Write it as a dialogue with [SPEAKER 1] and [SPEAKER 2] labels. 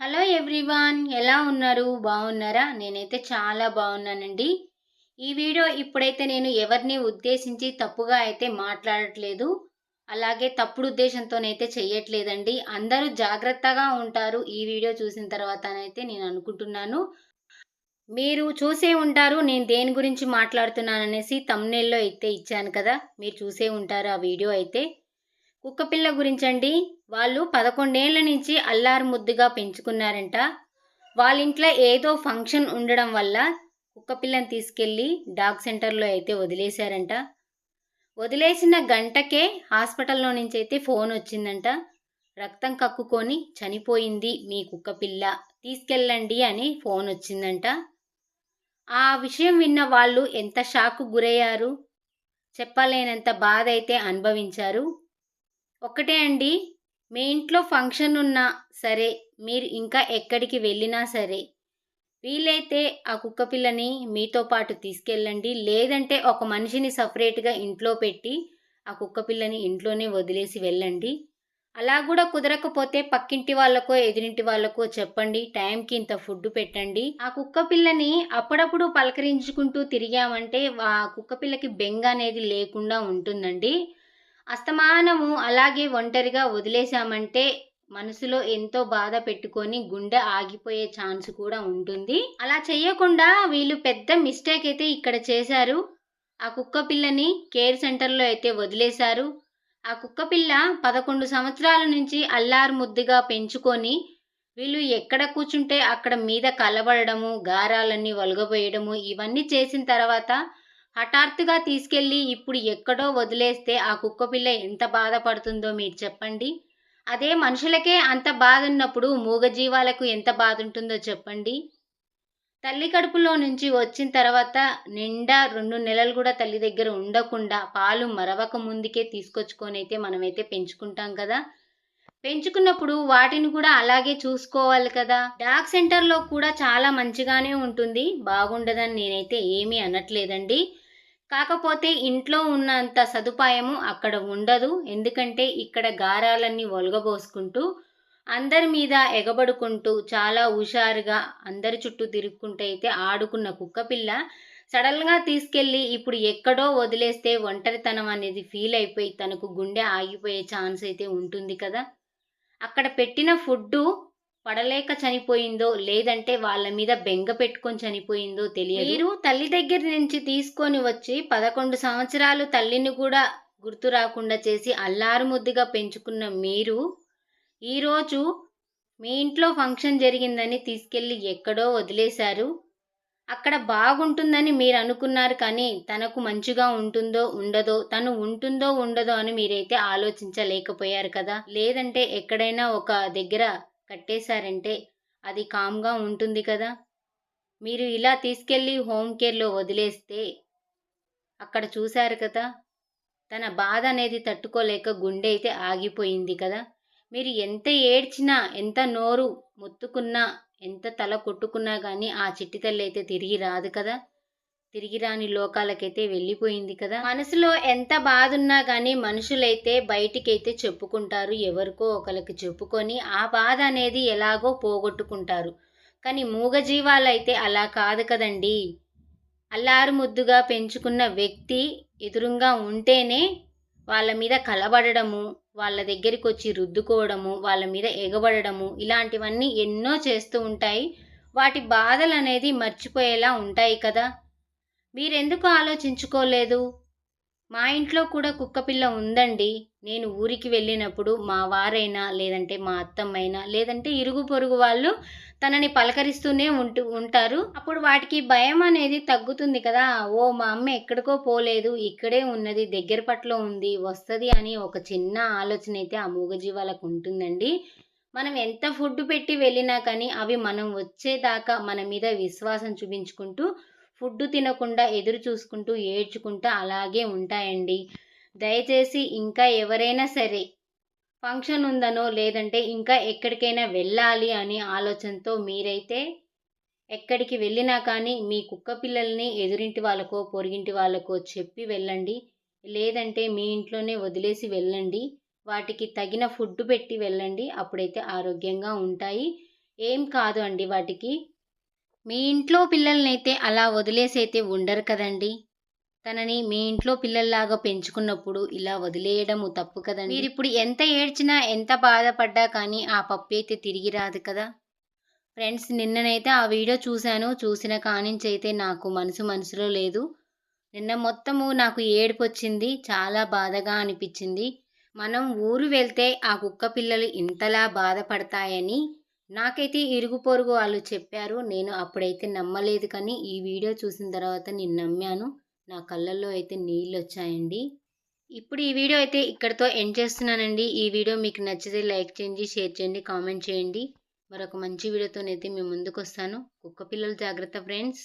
[SPEAKER 1] Hello everyone ఎలా ఉన్నారు? బాగున్నారా? నేనైతే చాలా బాగున్నానండి. ఈ వీడియో ఇప్పుడైతే నేను ఎవరిని ఉద్దేశించి తప్పుగా అయితే మాట్లాడట్లేదు అలాగే తప్పుడు ఉద్దేశంతోనైతే చెయ్యట్లేదండి. అందరూ జాగ్రత్తగా ఉంటారు ఈ వీడియో చూసిన తర్వాతనైతే నేను అనుకుంటున్నాను. మీరు చూసే ఉంటారు నేను దేని గురించి మాట్లాడుతున్నాను అనేసి తమ్నేల్లో అయితే ఇచ్చాను కదా మీరు చూసే ఉంటారు ఆ వీడియో అయితే. కుక్కపిల్ల గురించండి? వాళ్ళు పదకొండేళ్ళ నుంచి అల్లారు ముద్దుగా పెంచుకున్నారంట. వాళ్ళ ఇంట్లో ఏదో ఫంక్షన్ ఉండడం వల్ల కుక్కపిల్లని తీసుకెళ్ళి డాగ్ సెంటర్లో అయితే వదిలేశారంట. వదిలేసిన గంటకే హాస్పిటల్లో నుంచి అయితే ఫోన్ వచ్చిందంట. రక్తం కక్కుకొని చనిపోయింది మీ కుక్కపిల్ల తీసుకెళ్ళండి అని ఫోన్ వచ్చిందంట. ఆ విషయం విన్న వాళ్ళు ఎంత షాకు గురయ్యారు? చెప్పలేనంత బాధ అయితే అనుభవించారు. ఒకటే అండి. మీ ఇంట్లో ఫంక్షన్ ఉన్నా సరే మీరు ఇంకా ఎక్కడికి వెళ్ళినా సరే వీలైతే ఆ కుక్క పిల్లని మీతో పాటు తీసుకెళ్ళండి. లేదంటే ఒక మనిషిని సపరేట్గా ఇంట్లో పెట్టి ఆ కుక్క పిల్లని ఇంట్లోనే వదిలేసి వెళ్ళండి. అలా కూడా కుదరకపోతే పక్కింటి వాళ్ళకో ఎదురింటి వాళ్ళకో చెప్పండి. టైంకి ఇంత ఫుడ్ పెట్టండి. ఆ కుక్క పిల్లని అప్పుడప్పుడు పలకరించుకుంటూ తిరిగామంటే ఆ కుక్క పిల్లకి బెంగ అనేది లేకుండా ఉంటుందండి. అస్తమానము అలాగే ఒంటరిగా వదిలేశామంటే మనసులో ఎంతో బాధ పెట్టుకొని గుండె ఆగిపోయే ఛాన్స్ కూడా ఉంటుంది. అలా చేయకుండా వీళ్ళు పెద్ద మిస్టేక్ అయితే ఇక్కడ చేశారు. ఆ కుక్క పిల్లని కేర్ సెంటర్లో అయితే వదిలేశారు. ఆ కుక్క పిల్ల పదకొండు సంవత్సరాల నుంచి అల్లారు ముద్దుగా పెంచుకొని వీళ్ళు ఎక్కడ కూర్చుంటే అక్కడ మీద కలబడము గారాలన్నీ ఒలగబోయడము ఇవన్నీ చేసిన తర్వాత హఠాత్తుగా తీసుకెళ్ళి ఇప్పుడు ఎక్కడో వదిలేస్తే ఆ కుక్కపిల్ల ఎంత బాధపడుతుందో మీరు చెప్పండి. అదే మనుషులకే అంత బాధ ఉన్నప్పుడు మూగజీవాలకు ఎంత బాధ ఉంటుందో చెప్పండి. తల్లి కడుపులో నుంచి వచ్చిన తర్వాత నిండా రెండు నెలలు కూడా తల్లి దగ్గర ఉండకుండా పాలు మరవక ముందుకే తీసుకొచ్చుకొని అయితే మనమైతే పెంచుకుంటాం కదా. పెంచుకున్నప్పుడు వాటిని కూడా అలాగే చూసుకోవాలి కదా. డాగ్ సెంటర్లో కూడా చాలా మంచిగానే ఉంటుంది. బాగుండదని నేనైతే ఏమీ అనట్లేదండి. కాకపోతే ఇంట్లో ఉన్నంత సదుపాయము అక్కడ ఉండదు. ఎందుకంటే ఇక్కడ గారాలన్నీ ఒలగబోసుకుంటూ అందరి మీద ఎగబడుకుంటూ చాలా హుషారుగా అందరి చుట్టూ తిరుక్కుంటూ అయితే ఆడుకున్న కుక్కపిల్ల సడన్గా తీసుకెళ్ళి ఇప్పుడు ఎక్కడో వదిలేస్తే ఒంటరితనం అనేది ఫీల్ అయిపోయి తనకు గుండె ఆగిపోయే ఛాన్స్ అయితే ఉంటుంది కదా. అక్కడ పెట్టిన ఫుడ్డు పడలేక చనిపోయిందో లేదంటే వాళ్ళ మీద బెంగ పెట్టుకొని చనిపోయిందో తెలియదు. మీరు తల్లి దగ్గర నుంచి తీసుకొని వచ్చి పదకొండు సంవత్సరాలు తల్లిని కూడా గుర్తు రాకుండా చేసి అల్లారు ముద్దుగా పెంచుకున్న మీరు ఈరోజు మీ ఇంట్లో ఫంక్షన్ జరిగిందని తీసుకెళ్ళి ఎక్కడో వదిలేశారు. అక్కడ బాగుంటుందని మీరు అనుకున్నారు కానీ తనకు మంచిగా ఉంటుందో ఉండదో తను ఉంటుందో ఉండదో అని మీరైతే ఆలోచించలేకపోయారు కదా? లేదంటే ఎక్కడైనా ఒక దగ్గర కట్టేశారంటే అది కామ్గా ఉంటుంది కదా. మీరు ఇలా తీసుకెళ్ళి హోమ్ కేర్లో వదిలేస్తే అక్కడ చూశారు కదా. తన బాధ అనేది తట్టుకోలేక గుండె అయితే ఆగిపోయింది కదా. మీరు ఎంత ఏడ్చినా ఎంత నోరు మొత్తుకున్నా ఎంత తల కొట్టుకున్నా కానీ ఆ చిట్టి తల్లి అయితే తిరిగి రాదు కదా. తిరిగిరాని లోకాలకైతే వెళ్ళిపోయింది కదా. మనసులో ఎంత బాధ ఉన్నా కానీ మనుషులైతే బయటికైతే చెప్పుకుంటారు. ఎవరికో ఒకరికి చెప్పుకొని ఆ బాధ అనేది ఎలాగో పోగొట్టుకుంటారు. కానీ మూగజీవాలైతే అలా కాదు కదండి. అల్లారు ముద్దుగా పెంచుకున్న వ్యక్తి ఎదురుగా ఉంటేనే వాళ్ళ మీద కలబడము వాళ్ళ దగ్గరికి వచ్చి రుద్దుకోవడము వాళ్ళ మీద ఎగబడము ఇలాంటివన్నీ ఎన్నో చేస్తూ ఉంటాయి. వాటి బాధలు అనేది మర్చిపోయేలా ఉంటాయి కదా. మీరెందుకు ఆలోచించుకోలేదు? మా ఇంట్లో కూడా కుక్కపిల్ల ఉందండి. నేను ఊరికి వెళ్ళినప్పుడు మా వారైనా లేదంటే మా అత్తమ్మైనా లేదంటే ఇరుగు పొరుగు వాళ్ళు తనని పలకరిస్తూనే ఉంటూ ఉంటారు. అప్పుడు వాటికి భయం అనేది తగ్గుతుంది కదా. ఓ మా అమ్మ ఎక్కడికో పోలేదు. ఇక్కడే ఉన్నది దగ్గర పట్ల ఉంది వస్తుంది అని ఒక చిన్న ఆలోచన అయితే ఆ మూగజీవాలకు ఉంటుందండి. మనం ఎంత ఫుడ్ పెట్టి వెళ్ళినా కానీ అవి మనం వచ్చేదాకా మన మీద విశ్వాసం చూపించుకుంటూ ఫుడ్ తినకుండా ఎదురు చూసుకుంటూ ఏడ్చుకుంటూ అలాగే ఉంటాయండి. దయచేసి ఇంకా ఎవరైనా సరే ఫంక్షన్ ఉందనో లేదంటే ఇంకా ఎక్కడికైనా వెళ్ళాలి అని ఆలోచనతో మీరైతే ఎక్కడికి వెళ్ళినా కానీ మీ కుక్క పిల్లల్ని ఎదురింటి వాళ్ళకో పొరిగింటి వాళ్ళకో చెప్పి వెళ్ళండి. లేదంటే మీ ఇంట్లోనే వదిలేసి వెళ్ళండి. వాటికి తగిన ఫుడ్ పెట్టి వెళ్ళండి. అప్పుడైతే ఆరోగ్యంగా ఉంటాయి. ఏం కాదు అండి వాటికి. మీ ఇంట్లో పిల్లల్నైతే అలా వదిలేసి అయితే ఉండరు కదండి. తనని మీ ఇంట్లో పిల్లల్లాగా పెంచుకున్నప్పుడు ఇలా వదిలేయడము తప్పు కదండి. మీరు ఇప్పుడు ఎంత ఏడ్చినా ఎంత బాధపడ్డా కానీ ఆ పప్పి అయితే తిరిగి రాదు కదా. ఫ్రెండ్స్ నిన్ననైతే ఆ వీడియో చూశాను. చూసిన కానించి అయితే నాకు మనసు మనసులో లేదు. నిన్న మొత్తము నాకు ఏడుపు వచ్చింది చాలా బాధగా అనిపించింది. మనం ఊరు వెళ్తే ఆ కుక్క పిల్లలు ఇంతలా బాధపడతాయని నాకైతే ఇరుగు పొరుగు వాళ్ళు చెప్పారు. నేను అప్పుడైతే నమ్మలేదు కానీ ఈ వీడియో చూసిన తర్వాత నేను నమ్మాను. నా కళ్ళల్లో అయితే నీళ్ళు వచ్చాయండి. ఇప్పుడు ఈ వీడియో అయితే ఇక్కడితో ఎండ్ చేస్తున్నానండి. ఈ వీడియో మీకు నచ్చితే లైక్ చేయండి షేర్ చేయండి కామెంట్ చేయండి. మరొక మంచి వీడియోతోనైతే మేము ముందుకు వస్తాను కుక్క పిల్లలు జాగ్రత్త ఫ్రెండ్స్.